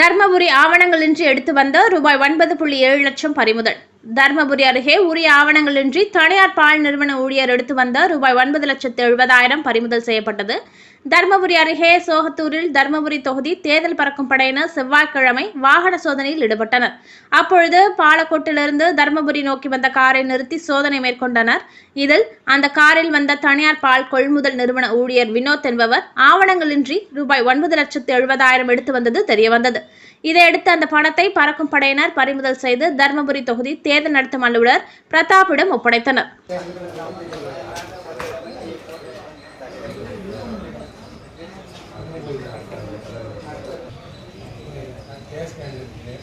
தர்மபுரி ஆவணங்களின்றி எடுத்து வந்த ரூபாய் ஒன்பது புள்ளி ஏழு லட்சம் பறிமுதல். தர்மபுரி அருகே உரிய ஆவணங்களின்றி தனியார் பால் நிறுவன ஊழியர் எடுத்து வந்த ரூபாய் ஒன்பது லட்சத்து எழுபதாயிரம் பறிமுதல் செய்யப்பட்டது. தர்மபுரி அருகே சோகத்தூரில் தருமபுரி தொகுதி தேர்தல் பறக்கும் படையினர் செவ்வாய்க்கிழமை வாகன சோதனையில் ஈடுபட்டனர். அப்பொழுது பாலக்கோட்டிலிருந்து தர்மபுரி நோக்கி வந்த காரை நிறுத்தி சோதனை மேற்கொண்டனர். இதில் அந்த காரில் வந்த தனியார் பால் கொள்முதல் நிறுவன ஊழியர் வினோத் என்பவர் ஆவணங்களின்றி ரூபாய் ஒன்பது லட்சத்து எழுபதாயிரம் எடுத்து வந்தது தெரியவந்தது. இதையடுத்து அந்த பணத்தை பறக்கும் படையினர் பறிமுதல் செய்து தர்மபுரி தொகுதி தேர்தல் நடத்தும் அலுவலர் பிரதாப்பிடம் ஒப்படைத்தனர். கேஸ் கேன் இருக்குது